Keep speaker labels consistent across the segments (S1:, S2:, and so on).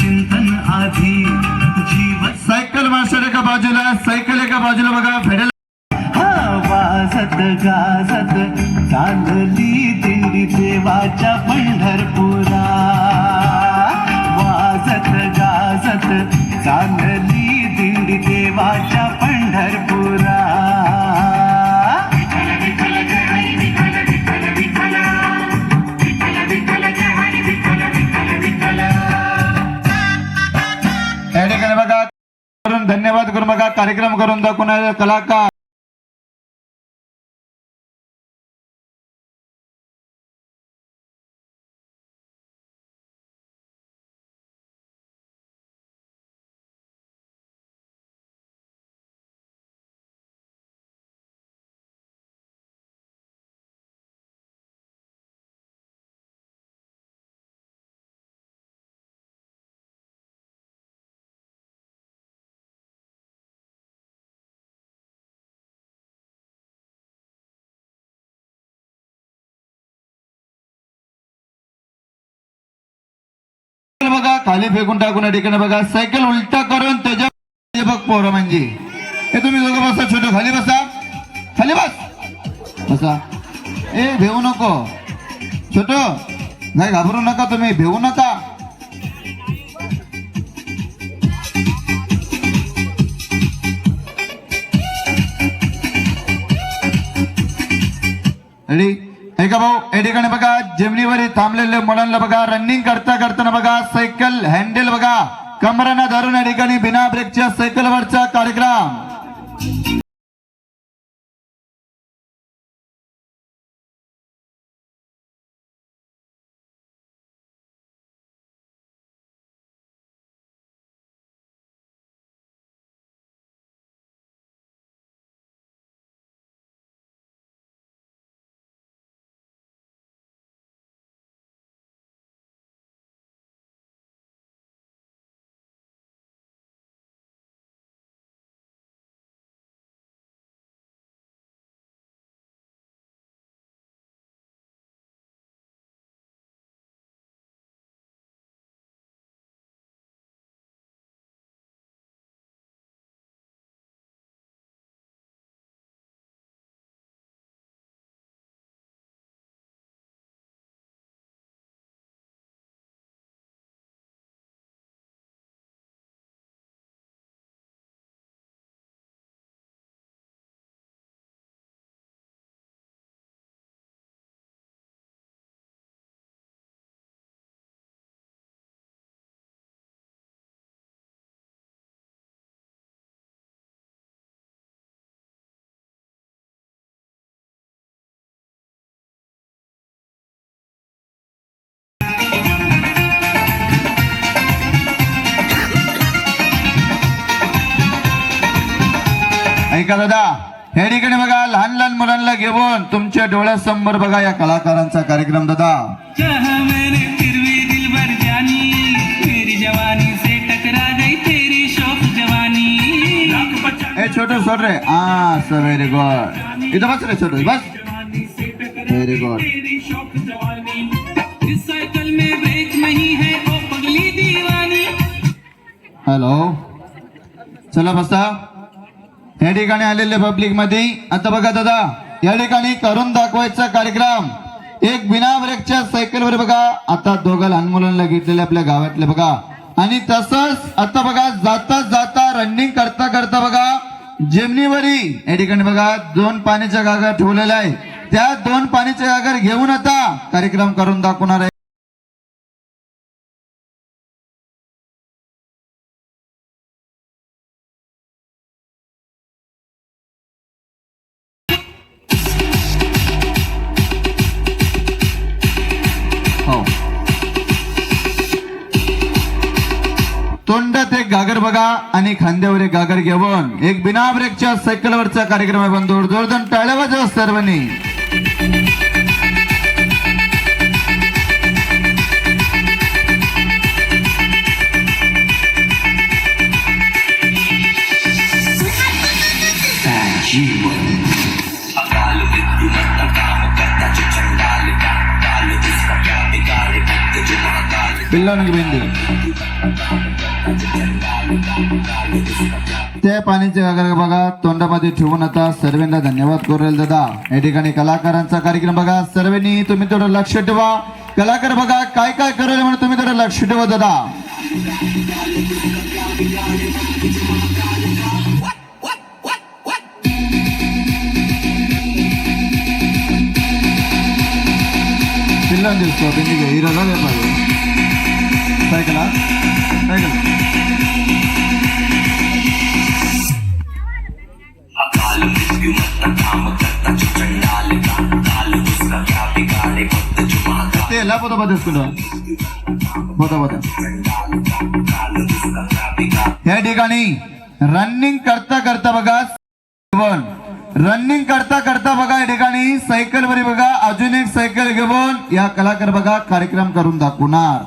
S1: चिंतन आधी. जीवन
S2: cycle master एका बाजूला सायकल एका बाजूला बघा फेडेल
S1: हा वाजत गाजत चालली दिंडी देवाच्या पंढरपुरा. वाजत गाजत चालली दिंडी देवाच्या पंढरपुरा.
S2: करून धन्यवाद. करून बघा कार्यक्रम करून दाखवणारे कलाकार. खाली फेकून टाकून या ठिकाणी बघा. सायकल उलटा करून त्याच्या बघ पोरं म्हणजे. हे तुम्ही दोघं बसा छोटं खाली बसा. खाली बस. बसा. ए भेऊ नको. छोट नाही घाबरू नका तुम्ही. भेऊ नका. रेडी ऐका भाऊ? या ठिकाणी बघा जेमनीवर थांबलेले मुलांना बघा रनिंग करता करताना बघा सायकल हँडल बघा. कमरांना धरून या ठिकाणी बिना ब्रेकच्या सायकलवरचा कार्यक्रम. ऐका दादा? या ठिकाणी बघा लहान लहान मुलांना घेऊन तुमच्या डोळ्यासमोर बघा या कलाकारांचा कार्यक्रम दादा. ए छोटं सोड रे. हा सर व्हेरी गुड इथं बस रे छोटं बस. व्हेरी गुड हॅलो चला बसा या ठिकाणी आलेले पब्लिकमध्ये आता बघा दादा या ठिकाणी करून दाखवायचा कार्यक्रम. एक बिना ब्रेकच्या सायकलवर बघा आता दोघं लहान मुलांना घेतलेले आपल्या गावातले बघा. आणि तसंच आता बघा जाता जाता रनिंग करता करता बघा जेमनीवरी या ठिकाणी बघा दोन पाण्याच्या गागा ठेवलेल्या आहे त्या दोन पाण्याच्या गागर घेऊन आता कार्यक्रम करून दाखवणार आहे. तोंडात एक गागर बघा आणि खांद्यावर एक गागर घेऊन एक बिना ब्रेकच्या सायकलवरचा कार्यक्रम आहे बंधू जोरदार टाळ्या वाजवा सर्वांनी.
S3: अकाल मृत्यू
S2: ते पाण्याचे वगैरे बघा तोंडामध्ये ठेवून आता सर्वांना धन्यवाद करेल दादा. या ठिकाणी कलाकारांचा कार्यक्रम बघा. सर्वांनी तुम्ही थोडं लक्ष ठेवा. कलाकार बघा काय काय करेल म्हणून तुम्ही थोडं लक्ष ठेवा दादा. పిల్లలు తెలుసుకో పెళ్లిగా ఈ రేపు సైకిలా సైకిల్ ते ఎలా పోతా పోతా తీసుకుంటా పోతా పోతా या ठिकाणी रनिंग करता करता बघा घेऊन रनिंग करता करता बघा या ठिकाणी सायकल वरी बघा अजून एक सायकल घेऊन या कलाकार बघा कार्यक्रम करून दाखवणार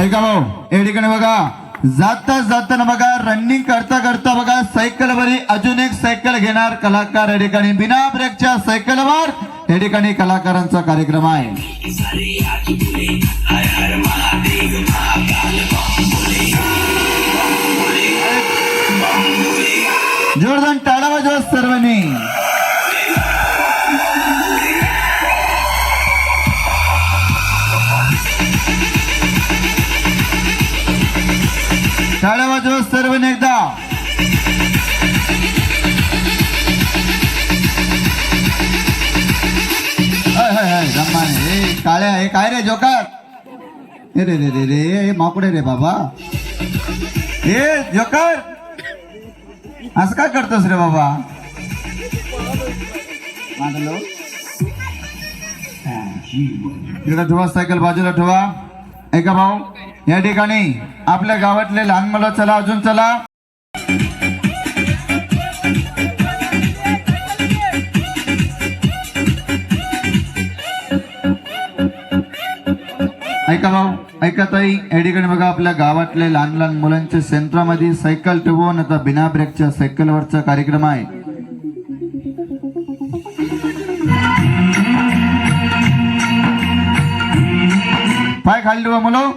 S2: ऐका भाऊ या ठिकाणी बघा. जाता जाताना बघा रनिंग करता करता बघा सायकल वरी अजून एक सायकल घेणार कलाकार या ठिकाणी. बिना ब्रेकच्या सायकलवर या ठिकाणी कलाकारांचा कार्यक्रम आहे. Germany. सर्वांनी टाळा वाजवा एकदा. काळ्या हे काय रे जोकर? रे रे रे रे हे माकडे रे बाबा. हे जोकर? असं काय करतोस रे बाबा? मांडलो इकडे ठेवा सायकल बाजूला ठेवा. ऐका भाऊ या ठिकाणी आपल्या गावातले लहान मुलं चला अजून चला. ऐका भाऊ ऐका ताई या ठिकाणी बघा आपल्या गावातले लहान लहान मुलांच्या सेंटरमध्ये सायकल ठेवून आता बिना ब्रेकच्या सायकलवरचा कार्यक्रम आहे. पाय खाली ठेवा मुलं.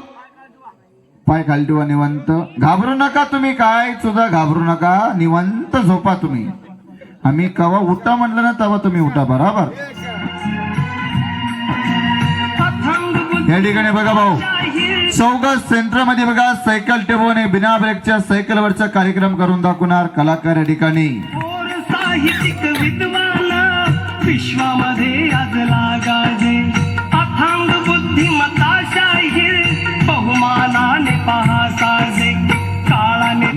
S2: पाय खाली ठेवा निवांत. घाबरू नका तुम्ही काय सुद्धा घाबरू नका. निवंत झोपा तुम्ही. आम्ही कवा उठा म्हटलं ना तेव्हा तुम्ही उठा बरोबर. या ठिकाणी बघा भाऊ. चौगस सेंटरमध्ये बघा सायकल टेबोने बिना ब्रेकच्या सायकलवरचा कार्यक्रम करून दाखवणार कलाकार या ठिकाणी.
S4: विश्वामध्ये आज लागाजे अथांग बुद्धिमत्ता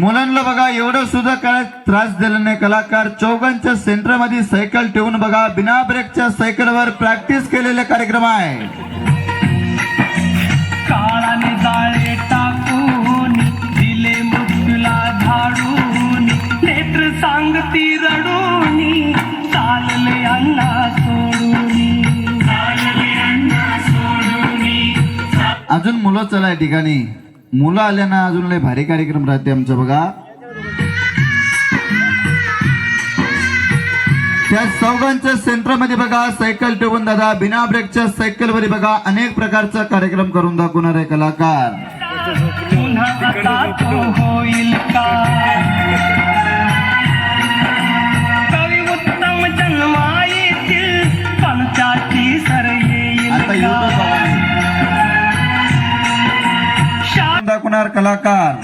S2: मुलांना बघा एवढं सुद्धा काय त्रास दिला नाही. कलाकार चौघांच्या सेंटरमध्ये सायकल ठेवून बघा बिना ब्रेकच्या सायकलवर प्रॅक्टिस केलेले कार्यक्रम आहे.
S4: सांगती रडून चालले अण्णा सोडून.
S2: अजून मुलं चला या ठिकाणी. मुलं आल्या ना अजून लय भारी कार्यक्रम राहते आमचं बघा. त्या चौघांच्या सेंटरमध्ये बघा सायकल ठेवून दादा बिना ब्रेकच्या सायकल वर बघा अनेक प्रकारचा कार्यक्रम करून दाखवणार आहे कलाकार. दाखवणार कलाकार?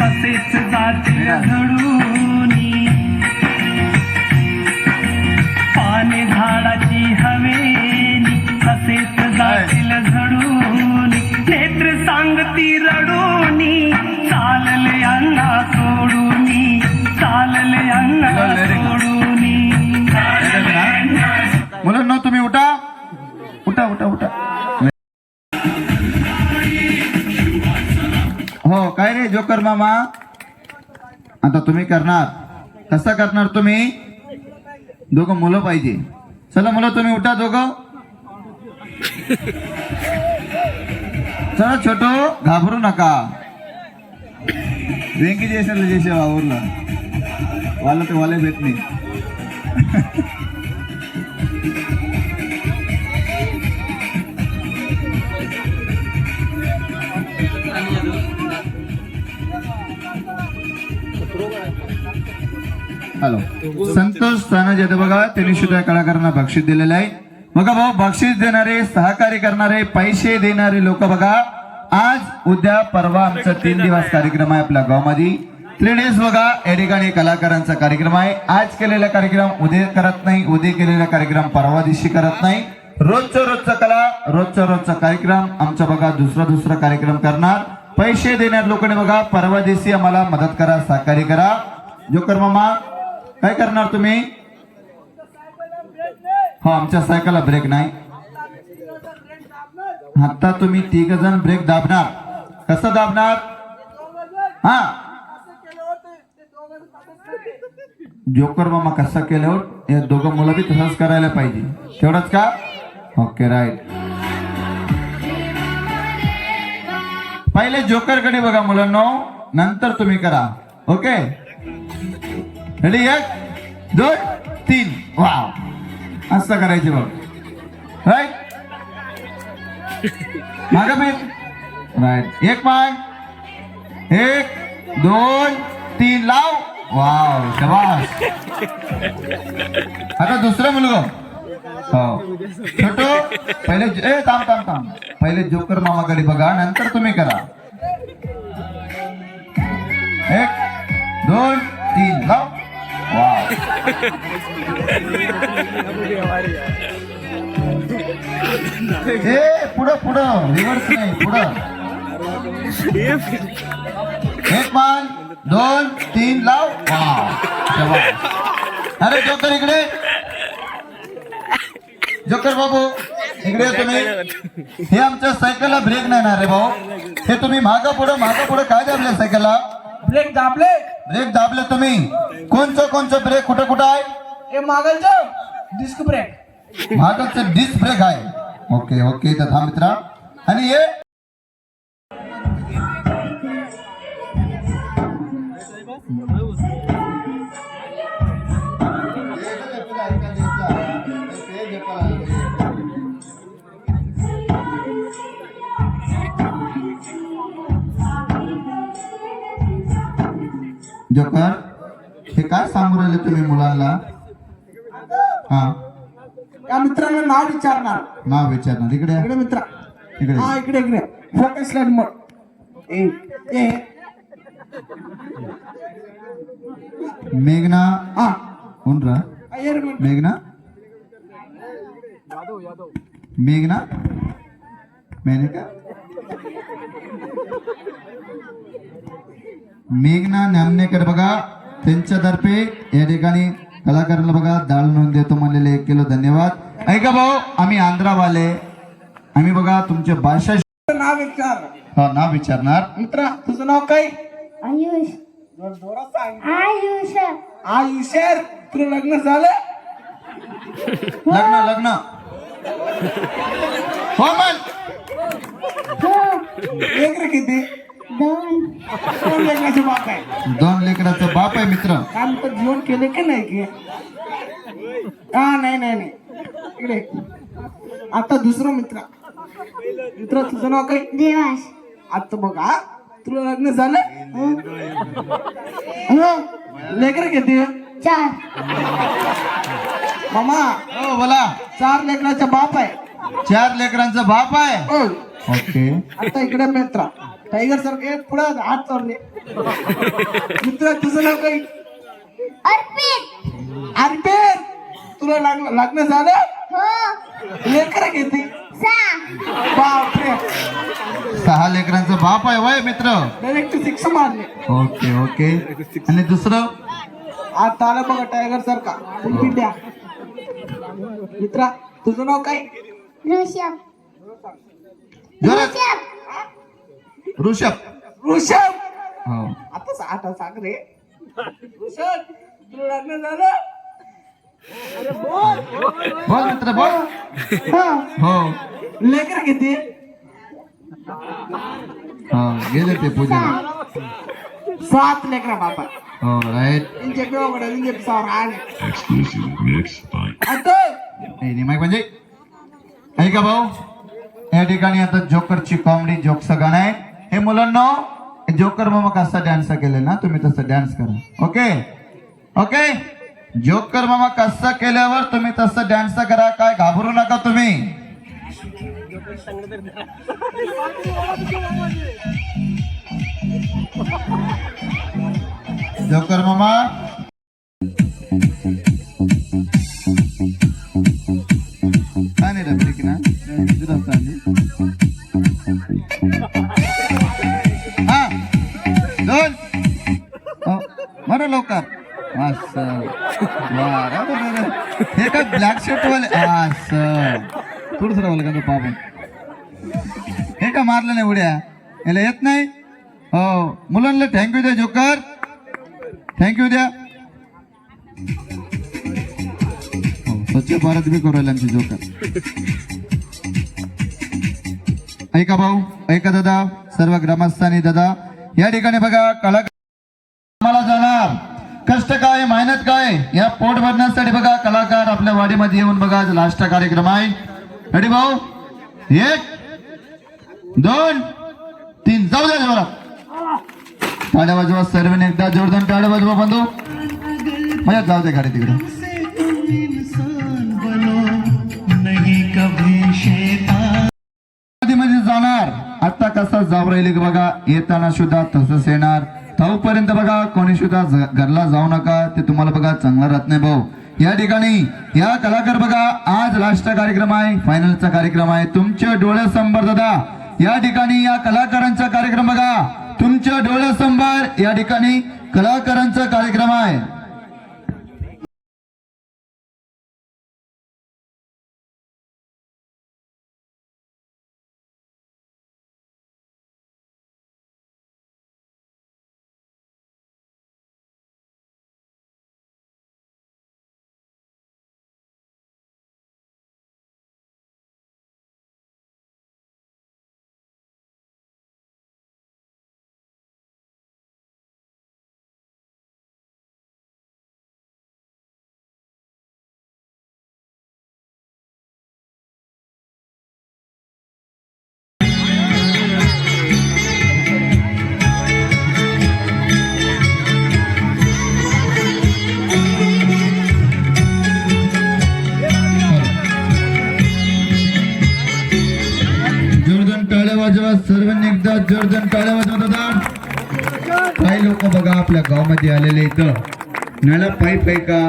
S4: तसेच जातील घडूनी पाने झाडाची हवेली तसेच जातील झडूनी नेत्र सांगती रडूनी चालले सोडूनी सोडूनी
S2: मुलांना तुम्ही उठा. उठा उठा उठा. हो काय रे जोकर मामा? आता तुम्ही करणार. कसा करणार तुम्ही? दोघं मुलं पाहिजे. चला मुलं तुम्ही उठा दोघं. चला छोटो घाबरू नका. वेंकी जेशनला जेशे वावरला वाला ते वाले भेट नाही हॅलो. संतोष तानाजी आता बघा. त्यांनी सुद्धा कलाकारांना बक्षीस दिलेलं आहे. बघा भाऊ बक्षीस देणारे सहकार्य करणारे पैसे देणारे लोक बघा. आज उद्या परवा आमचा तीन दिवस कार्यक्रम आहे आपल्या गावामध्ये. थ्री डेज बघा या ठिकाणी कलाकारांचा कार्यक्रम आहे. आज केलेला कार्यक्रम उद्या करत नाही उद्या केलेला कार्यक्रम परवा दिवशी करत नाही. रोजचा रोजचा कला रोजचा रोजचा कार्यक्रम. आमचा बघा दुसरा दुसरा कार्यक्रम करणार. पैसे देणार लोकांनी बघा. परवा दिवशी आम्हाला मदत करा सहकार्य करा. जोकर मामा काय करणार तुम्ही? हो आमच्या सायकलला ब्रेक नाही. आता तुम्ही तिघ जण ब्रेक दाबणार. कसं दाबणार? हा. जोकर मामा कसा केल्यावर या दोघं मुलं बी तसंच करायला पाहिजे. तेवढंच का? ओके राईट पहिले जोकरकडे बघा मुलांना. नंतर तुम्ही करा. ओके रेडी एक दोन तीन. वा असं करायचे बघ. राईट माग मी राईट एक पाय. एक दोन तीन. लाव वाव शबास. आता दुसरं मुलगा. हो. छोटो. पहिले ए थांब थांब थांब. पहिले जोकर मामाकडे बघा नंतर तुम्ही करा. एक दोन तीन. लाव हे पुढं पुढं. रिव्हर्स नाही पुढं. एक मान दोन तीन लाव. अरे जोकर इकडे. जोकर बाबू इकडे तुम्ही. हे आमच्या सायकलला ब्रेक नाही ना रे भाऊ. हे तुम्ही मागा पुढं मागा पुढं काय दाबले सायकलला
S3: ब्रेक दाबले
S2: ब्रेक दाबले तुम्ही कोणचं कोणचं ब्रेक कुठं कुठं आहे
S3: हे मागलचं डिस्क ब्रेक
S2: मागचं डिस्क ब्रेक आहे ओके ओके तर थांब मित्रा आणि हे जोकर हे काय सांगू राहिले तुम्ही मुलांना? हा.
S3: या मित्रांना नाव विचारणार.
S2: नाव विचारणार. इकडे.
S3: इकडे मित्रा.
S2: इकडे.
S3: हा इकडे इकडे. फोकस लाईन मग ए ए.
S2: मेघना.
S3: हा. मग
S2: मेघना. मेघना नामनेकर बघा त्यांच्यातर्फे या ठिकाणी कलाकाराला बघा डाळ म्हणून देतो म्हणलेले एक किलो धन्यवाद. ऐका भाऊ आम्ही आंध्रावाले. आम्ही बघा तुमच्या भाषा
S3: नाव विचार.
S2: हा नाव विचारणार.
S3: मित्रा तुझं नाव काय?
S5: आयुष.
S3: जोर जोरात सांग.
S5: आयुष.
S3: आयुष्यर तुला लग्न झालं?
S2: लग्न लग्न. हो मन
S5: हो.
S3: एक रे किती?
S5: दोन.
S3: दोन बाप आहे.
S2: दोन लेकराचा बाप आहे मित्र.
S3: काम तर जीवन केले की नाही की? हा नाही नाही नाही. इकडे. आता दुसरं मित्र. मित्र तुझं नाव काय?
S5: देवास
S3: आता बघा तुला लग्न झालं? हो? लेकर किती?
S5: चार.
S3: मामा.
S2: हो बोला.
S3: चार लेकराचा बाप आहे.
S2: चार लेकरांचा बाप आहे?
S3: हो
S2: ओके.
S3: आता इकडे मित्र. टायगर सारखे पुढे हात चालले मित्र तुझं नाव काही
S5: अर्पित.
S3: अरे तुला लग्न लग्न झालं?
S5: हो.
S3: लेकर किती
S5: सा
S3: बापरे.
S2: सहा लेकरांचा बाप आहे वय मित्र.
S3: डायरेक्ट सिक्स मारले.
S2: Okay okay. आणि दुसरं?
S3: आता आलं बघा टायगर सारखा पिंड्या मित्रा तुझं नाव काय?
S5: ऋषभ. ऋषभ.
S2: ऋषभ.
S3: ऋषभ.
S2: हो.
S3: आता साठ सांग रे. ऋषभ तुला लग्न झालं? अरे बोल.
S2: बोल मित्र बोल.
S3: हा.
S2: हो.
S3: लेकर किती?
S2: हो गेले ते पूजेला.
S3: सात. लेकरा बाबा
S2: राईट.
S3: इंचे डोंगडे इंचे सावर आले. आता?
S2: म्हणजे? ऐका भाऊ या ठिकाणी आता जोकरची कॉमेडी जोकचं गाणं आहे. हे मुलांना जोकर मामा कसा डान्स केले ना तुम्ही तसं डान्स करा. ओके ओके जोकर मामा कसा केल्यावर तुम्ही तसं डान्स करा. काय घाबरू नका तुम्ही. जोकर मामा. बरं लवकर? असं. बरं, हे काय ब्लॅक शर्ट वाले असं. थोडस राहिलं का तो पापण हे का मारलं नाही उड्या? याला येत नाही? हो. मुलांना थँक्यू द्या जोकर. थँक्यू द्या. स्वच्छ भारत बी करू आमचे जोकर. ऐका भाऊ ऐका दादा सर्व ग्रामस्थानी दादा. या ठिकाणी बघा कला काय मेहनत काय? या पोट भरण्यासाठी बघा कलाकार आपल्या वाडीमध्ये येऊन बघा लास्ट कार्यक्रम आहे. रेडी भाऊ? एक दोन तीन. जाऊ द्या जोरात. टाळ्या वाजवा सर्व एकदा जोरदार टाळ्या वाजवा बंधू. मजा जाऊ दे गाडी तिकडे. म्हणजे जाणार. आता कसा जाऊ राहिले बघा येताना सुद्धा तसंच येणार. तोपर्यंत बघा कोणी सुद्धा घरला जाऊ नका. ते तुम्हाला बघा चांगला राहत नाही भाऊ. या ठिकाणी या कलाकार बघा आज राष्ट्र कार्यक्रम आहे फायनलचा कार्यक्रम आहे. तुमच्या डोळ्यासमोर दादा. या ठिकाणी या कलाकारांचा कार्यक्रम बघा. तुमच्या डोळ्यासमोर या ठिकाणी कलाकारांचा कार्यक्रम आहे. सर्वांनी एकदा जोरदार टाळ्या वाजवत होता काही लोक बघा आपल्या गावामध्ये आलेले इथं. नाला पायी आहे का?